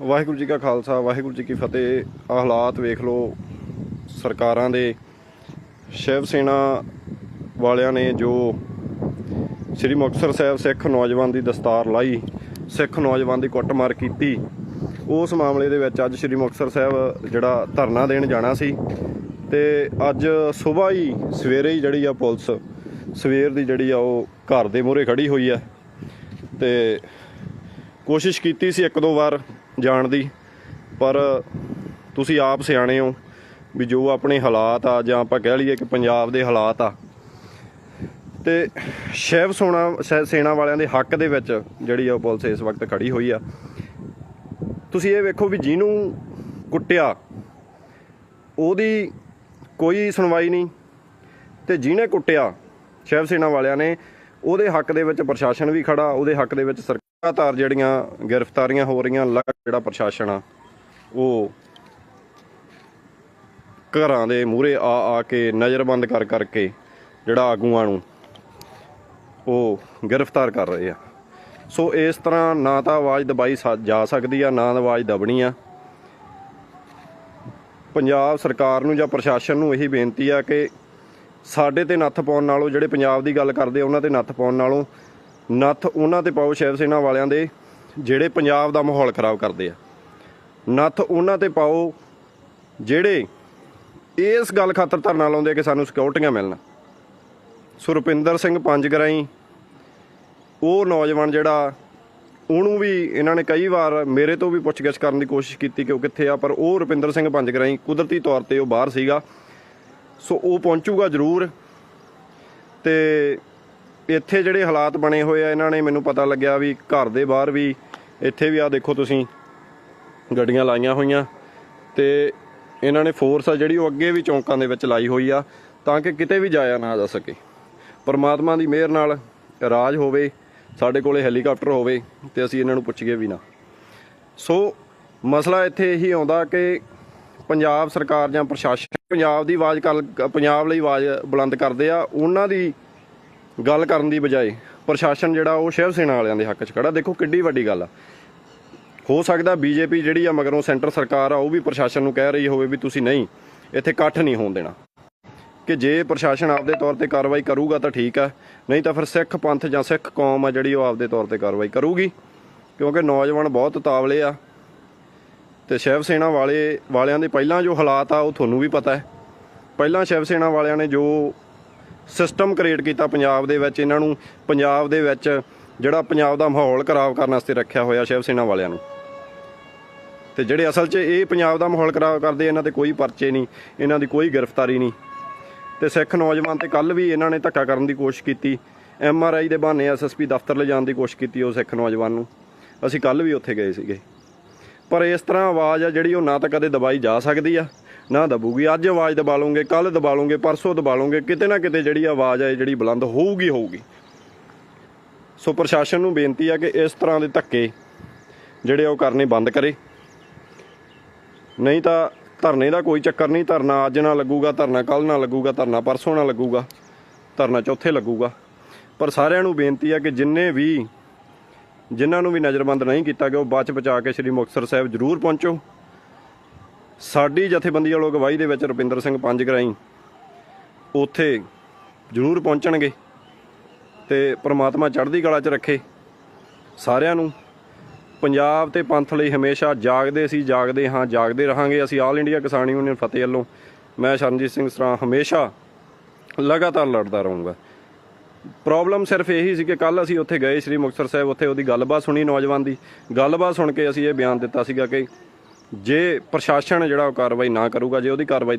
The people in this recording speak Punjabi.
ਵਾਹਿਗੁਰੂ ਜੀ ਕਾ ਖਾਲਸਾ, ਵਾਹਿਗੁਰੂ ਜੀ ਕੀ ਫਤਿਹ। ਆਹ ਹਾਲਾਤ ਵੇਖ ਲਓ, ਸਰਕਾਰਾਂ ਦੇ, ਸ਼ਿਵ ਸੈਨਾ ਵਾਲਿਆਂ ਨੇ ਜੋ ਸ੍ਰੀ ਮੁਕਤਸਰ ਸਾਹਿਬ ਸਿੱਖ ਨੌਜਵਾਨ ਦੀ ਦਸਤਾਰ ਲਾਈ, ਸਿੱਖ ਨੌਜਵਾਨ ਦੀ ਕੁੱਟਮਾਰ ਕੀਤੀ, ਉਸ ਮਾਮਲੇ ਦੇ ਵਿੱਚ ਅੱਜ ਸ੍ਰੀ ਮੁਕਤਸਰ ਸਾਹਿਬ ਜਿਹੜਾ ਧਰਨਾ ਦੇਣ ਜਾਣਾ ਸੀ ਤੇ ਅੱਜ ਸਵੇਰ ਹੀ, ਸਵੇਰੇ ਹੀ ਜਿਹੜੀ ਆ ਪੁਲਿਸ, ਸਵੇਰ ਦੀ ਜਿਹੜੀ ਆ ਉਹ ਘਰ ਦੇ ਮੂਹਰੇ ਖੜੀ ਹੋਈ ਆ ਤੇ ਕੋਸ਼ਿਸ਼ ਕੀਤੀ ਸੀ ਇੱਕ ਦੋ ਵਾਰ ਜਾਣ ਦੀ। ਪਰ ਤੁਸੀਂ ਆਪ ਸਿਆਣੇ ਹੋ ਵੀ ਜੋ ਆਪਣੇ ਹਾਲਾਤ ਆ, ਜਾਂ ਆਪਾਂ ਕਹਿ ਲਈਏ ਕਿ ਪੰਜਾਬ ਦੇ ਹਾਲਾਤ ਆ। ਤੇ ਸ਼ਿਵ ਸੋਨਾ ਸ਼ੈ- ਸੈਨਾ ਵਾਲਿਆਂ ਦੇ ਹੱਕ ਦੇ ਵਿੱਚ ਜਿਹੜੀ ਆ ਉਹ ਪੁਲਿਸ ਇਸ ਵਕਤ ਖੜੀ ਹੋਈ ਆ। ਤੁਸੀਂ ਇਹ ਵੇਖੋ ਵੀ ਜਿਹਨੂੰ ਕੁੱਟਿਆ, ਉਹਦੀ ਕੋਈ ਸੁਣਵਾਈ ਨਹੀਂ। ਤੇ ਜਿਹਨੇ ਕੁੱਟਿਆ ਸ਼ਿਵ ਸੈਨਾ ਵਾਲਿਆਂ ਨੇ, ਉਹਦੇ ਹੱਕ ਦੇ ਵਿੱਚ ਪ੍ਰਸ਼ਾਸਨ ਵੀ ਖੜਾ, ਉਹਦੇ ਹੱਕ ਦੇ ਵਿੱਚ ਲਗਾਤਾਰ ਜਿਹੜੀਆਂ ਗ੍ਰਿਫਤਾਰੀਆਂ ਹੋ ਰਹੀਆਂ, ਲਗਾਤਾਰ ਜਿਹੜਾ ਪ੍ਰਸ਼ਾਸਨ ਆ, ਉਹ ਘਰਾਂ ਦੇ ਮੂਹਰੇ ਆ ਆ ਕੇ ਨਜ਼ਰਬੰਦ ਕਰ, ਕਰਕੇ ਜਿਹੜਾ ਆਗੂਆਂ ਨੂੰ ਉਹ ਗ੍ਰਿਫਤਾਰ ਕਰ ਰਹੇ ਆ। ਸੋ ਇਸ ਤਰ੍ਹਾਂ ਨਾ ਤਾਂ ਆਵਾਜ਼ ਦਬਾਈ ਜਾ ਸਕਦੀ ਆ, ਨਾ ਆਵਾਜ਼ ਦਬਣੀ ਆ। ਪੰਜਾਬ ਸਰਕਾਰ ਨੂੰ ਜਾਂ ਪ੍ਰਸ਼ਾਸਨ ਨੂੰ ਇਹੀ ਬੇਨਤੀ ਆ ਕਿ ਸਾਡੇ ਤੇ ਨੱਥ ਪਾਉਣ ਨਾਲੋਂ, ਜਿਹੜੇ ਪੰਜਾਬ ਦੀ ਗੱਲ ਕਰਦੇ ਉਹਨਾਂ ਤੇ ਨੱਥ ਪਾਉਣ ਨਾਲੋਂ ਨੱਥ ਉਹਨਾਂ ਤੇ ਪਾਓ ਸ਼ਿਵ ਸੈਨਾ ਵਾਲਿਆਂ ਦੇ, ਜਿਹੜੇ ਪੰਜਾਬ ਦਾ ਮਾਹੌਲ ਖਰਾਬ ਕਰਦੇ ਆ। ਨੱਥ ਉਹਨਾਂ ਤੇ ਪਾਓ ਜਿਹੜੇ ਇਸ ਗੱਲ ਖਾਤਰ ਧਰਨਾ ਲਾਉਂਦੇ ਆ ਕਿ ਸਾਨੂੰ ਸਿਕਿਉਰਟੀਆਂ ਮਿਲਣ। ਸੁਰਪਿੰਦਰ ਸਿੰਘ ਪੰਜਗਰਾਈ ਉਹ ਨੌਜਵਾਨ ਜਿਹੜਾ, ਉਹਨੂੰ ਵੀ ਇਹਨਾਂ ਨੇ ਕਈ ਵਾਰ ਮੇਰੇ ਤੋਂ ਵੀ ਪੁੱਛਗਿੱਛ ਕਰਨ ਦੀ ਕੋਸ਼ਿਸ਼ ਕੀਤੀ ਕਿ ਉਹ ਕਿੱਥੇ ਆ, ਪਰ ਉਹ ਰੁਪਿੰਦਰ ਸਿੰਘ ਪੰਜਗਰਾਈ ਕੁਦਰਤੀ ਤੌਰ ਤੇ ਉਹ ਬਾਹਰ ਸੀਗਾ। ਸੋ ਉਹ ਪਹੁੰਚੂਗਾ ਜ਼ਰੂਰ। ਤੇ ਇੱਥੇ ਜਿਹੜੇ ਹਾਲਾਤ ਬਣੇ ਹੋਏ ਆ, ਇਹਨਾਂ ਨੇ ਮੈਨੂੰ ਪਤਾ ਲੱਗਿਆ ਵੀ ਘਰ ਦੇ ਬਾਹਰ ਵੀ ਇੱਥੇ ਵੀ ਆ ਦੇਖੋ ਤੁਸੀਂ, ਗੱਡੀਆਂ ਲਾਈਆਂ ਹੋਈਆਂ। ਤੇ ਇਹਨਾਂ ਨੇ ਫੋਰਸ ਆ ਜਿਹੜੀ ਉਹ ਅੱਗੇ ਵੀ ਚੌਂਕਾਂ ਦੇ ਵਿੱਚ ਲਾਈ ਹੋਈ ਆ, ਤਾਂ ਕਿ ਕਿਤੇ ਵੀ ਜਾਇਆ ਨਾ ਜਾ ਸਕੇ। ਪਰਮਾਤਮਾ ਦੀ ਮਿਹਰ ਨਾਲ ਰਾਜ ਹੋਵੇ, ਸਾਡੇ ਕੋਲੇ ਹੈਲੀਕਾਪਟਰ ਹੋਵੇ, ਤੇ ਅਸੀਂ ਇਹਨਾਂ ਨੂੰ ਪੁੱਛੀਏ ਵੀ ਨਾ। ਸੋ ਮਸਲਾ ਇੱਥੇ ਇਹੀ ਆਉਂਦਾ ਕਿ ਪੰਜਾਬ ਸਰਕਾਰ ਜਾਂ ਪ੍ਰਸ਼ਾਸਨ ਪੰਜਾਬ ਦੀ ਆਵਾਜ਼ ਕਰ- ਪੰਜਾਬ ਲਈ ਆਵਾਜ਼ ਬੁਲੰਦ ਕਰਦੇ ਆ, ਉਹਨਾਂ ਦੀ ਗੱਲ ਕਰਨ ਦੀ ਬਜਾਏ ਪ੍ਰਸ਼ਾਸਨ ਜਿਹੜਾ ਉਹ ਸ਼ਿਵ ਸੈਨਾ ਵਾਲਿਆਂ ਦੇ ਹੱਕ 'ਚ ਖੜਾ। ਦੇਖੋ ਕਿੱਡੀ ਵੱਡੀ ਗੱਲ ਆ। ਹੋ ਸਕਦਾ ਬੀਜੇਪੀ ਜਿਹੜੀ ਆ ਮਗਰੋਂ ਸੈਂਟਰ ਸਰਕਾਰ ਆ, ਉਹ ਵੀ ਪ੍ਰਸ਼ਾਸਨ ਨੂੰ ਕਹਿ ਰਹੀ ਹੋਵੇ ਵੀ ਤੁਸੀਂ ਨਹੀਂ, ਇੱਥੇ ਇਕੱਠ ਨਹੀਂ ਹੋਣ ਦੇਣਾ। ਕਿ ਜੇ ਪ੍ਰਸ਼ਾਸਨ ਆਪਦੇ ਤੌਰ ਤੇ ਕਾਰਵਾਈ ਕਰੂਗਾ ਤਾਂ ਠੀਕ ਆ, ਨਹੀਂ ਤਾਂ ਫਿਰ ਸਿੱਖ ਪੰਥ ਜਾਂ ਸਿੱਖ ਕੌਮ ਆ ਜਿਹੜੀ ਉਹ ਆਪਦੇ ਤੌਰ ਤੇ ਕਾਰਵਾਈ ਕਰੂਗੀ। ਕਿਉਂਕਿ ਨੌਜਵਾਨ ਬਹੁਤ ਤਾਵਲੇ ਆ ਤੇ ਸ਼ਿਵ ਸੈਨਾ ਵਾਲੇ, ਵਾਲਿਆਂ ਦੇ ਪਹਿਲਾਂ ਜੋ ਹਾਲਾਤ ਆ, ਉਹ ਤੁਹਾਨੂੰ ਵੀ ਪਤਾ ਹੈ। ਪਹਿਲਾਂ ਸ਼ਿਵ ਸੈਨਾ ਵਾਲਿਆਂ ਨੇ ਜੋ ਸਿਸਟਮ ਕ੍ਰੀਏਟ ਕੀਤਾ ਪੰਜਾਬ ਦੇ ਵਿੱਚ, ਇਹਨਾਂ ਨੂੰ ਪੰਜਾਬ ਦੇ ਵਿੱਚ ਜਿਹੜਾ ਪੰਜਾਬ ਦਾ ਮਾਹੌਲ ਖਰਾਬ ਕਰਨ ਵਾਸਤੇ ਰੱਖਿਆ ਹੋਇਆ ਸ਼ਿਵ ਸੈਨਾ ਵਾਲਿਆਂ ਨੂੰ। ਤੇ ਜਿਹੜੇ ਅਸਲ 'ਚ ਇਹ ਪੰਜਾਬ ਦਾ ਮਾਹੌਲ ਖਰਾਬ ਕਰਦੇ, ਇਹਨਾਂ ਤੇ ਕੋਈ ਪਰਚੇ ਨਹੀਂ, ਇਹਨਾਂ ਦੀ ਕੋਈ ਗ੍ਰਿਫਤਾਰੀ ਨਹੀਂ। ਤੇ ਸਿੱਖ ਨੌਜਵਾਨ ਤੇ ਕੱਲ ਵੀ ਇਹਨਾਂ ਨੇ ਧੱਕਾ ਕਰਨ ਦੀ ਕੋਸ਼ਿਸ਼ ਕੀਤੀ। ਐਮ ਆਰ ਆਈ ਦੇ ਬਹਾਨੇ ਐਸਐਸਪੀ ਦਫ਼ਤਰ ਲਿਜਾਣ ਦੀ ਕੋਸ਼ਿਸ਼ ਕੀਤੀ ਉਹ ਸਿੱਖ ਨੌਜਵਾਨ ਨੂੰ। ਅਸੀਂ ਕੱਲ ਵੀ ਉੱਥੇ ਗਏ ਸੀਗੇ। ਪਰ ਇਸ ਤਰ੍ਹਾਂ ਆਵਾਜ਼ ਆ ਜਿਹੜੀ ਉਹ ਨਾ ਤਾਂ ਕਦੇ ਦਬਾਈ ਜਾ ਸਕਦੀ ਆ। ਨਾ ਦਬੂਗੀ। ਅੱਜ ਆਵਾਜ਼ ਦਬਾ ਲਓਗੇ ਕੱਲ ਦਬਾ ਲਓਗੇ ਪਰਸੋਂ ਦਬਾ ਲਓਗੇ ਕਿਤੇ ਨਾ ਕਿਤੇ ਜਿਹੜੀ ਆਵਾਜ਼ ਹੈ ਜਿਹੜੀ ਬੁਲੰਦ ਹੋਊਗੀ ਹੋਊਗੀ। ਸੋ ਪ੍ਰਸ਼ਾਸਨ ਨੂੰ ਬੇਨਤੀ ਆ ਕਿ ਇਸ ਤਰ੍ਹਾਂ ਦੇ ਧੱਕੇ ਜਿਹੜੇ ਉਹ ਕਰਨੇ ਬੰਦ ਕਰੇ। ਨਹੀਂ ਤਾਂ ਧਰਨੇ ਦਾ ਕੋਈ ਚੱਕਰ ਨਹੀਂ, ਧਰਨਾ ਅੱਜ ਨਾ ਲੱਗੂਗਾ, ਧਰਨਾ ਕੱਲ ਨਾ ਲੱਗੂਗਾ, ਧਰਨਾ ਪਰਸੋਂ ਨਾ ਲੱਗੂਗਾ, ਧਰਨਾ ਚੌਥੇ ਲੱਗੂਗਾ। ਪਰ ਸਾਰਿਆਂ ਨੂੰ ਬੇਨਤੀ ਆ ਕਿ ਜਿੰਨੇ ਵੀ, ਜਿਨ੍ਹਾਂ ਨੂੰ ਵੀ ਨਜ਼ਰਬੰਦ ਨਹੀਂ ਕੀਤਾ ਗਿਆ, ਉਹ ਬਚ ਬਚਾ ਕੇ ਸ੍ਰੀ ਮੁਕਤਸਰ ਸਾਹਿਬ ਜ਼ਰੂਰ ਪਹੁੰਚੋ। ਸਾਡੀ ਜਥੇਬੰਦੀ ਵੱਲੋਂ ਅਗਵਾਈ ਦੇ ਵਿੱਚ ਰੁਪਿੰਦਰ ਸਿੰਘ ਪੰਜ ਗਰਾਈ ਉੱਥੇ ਜ਼ਰੂਰ ਪਹੁੰਚਣਗੇ ਤੇ ਪ੍ਰਮਾਤਮਾ ਚੜ੍ਹਦੀ ਕਲਾ 'ਚ ਰੱਖੇ ਸਾਰਿਆਂ ਨੂੰ। ਪੰਜਾਬ ਤੇ ਪੰਥ ਲਈ ਹਮੇਸ਼ਾ ਜਾਗਦੇ ਸੀ ਜਾਗਦੇ ਹਾਂ, ਜਾਗਦੇ ਰਹਾਂਗੇ। ਅਸੀਂ ਆਲ ਇੰਡੀਆ ਕਿਸਾਨ ਯੂਨੀਅਨ ਫਤਿਹ ਵੱਲੋਂ ਮੈਂ ਸ਼ਰਨਜੀਤ ਸਿੰਘ ਸਰਾਂ ਹਮੇਸ਼ਾ ਲਗਾਤਾਰ ਲੜਦਾ ਰਹੂੰਗਾ। ਪ੍ਰੋਬਲਮ ਸਿਰਫ ਇਹੀ ਸੀ ਕਿ ਕੱਲ ਅਸੀਂ ਉੱਥੇ ਗਏ, ਸ੍ਰੀ ਮੁਕਤਸਰ ਸਾਹਿਬ, ਉੱਥੇ ਉਹਦੀ ਗੱਲਬਾਤ ਸੁਣੀ ਨੌਜਵਾਨ ਦੀ। ਗੱਲਬਾਤ ਸੁਣ ਕੇ ਅਸੀਂ ਇਹ ਬਿਆਨ ਦਿੱਤਾ ਸੀਗਾ ਕਿ ਜੇ ਪ੍ਰਸ਼ਾਸਨ ਜਿਹੜਾ ਉਹ ਕਾਰਵਾਈ ਨਾ ਕਰੂਗਾ ਜੇ ਉਹਦੀ ਕਾਰਵਾਈ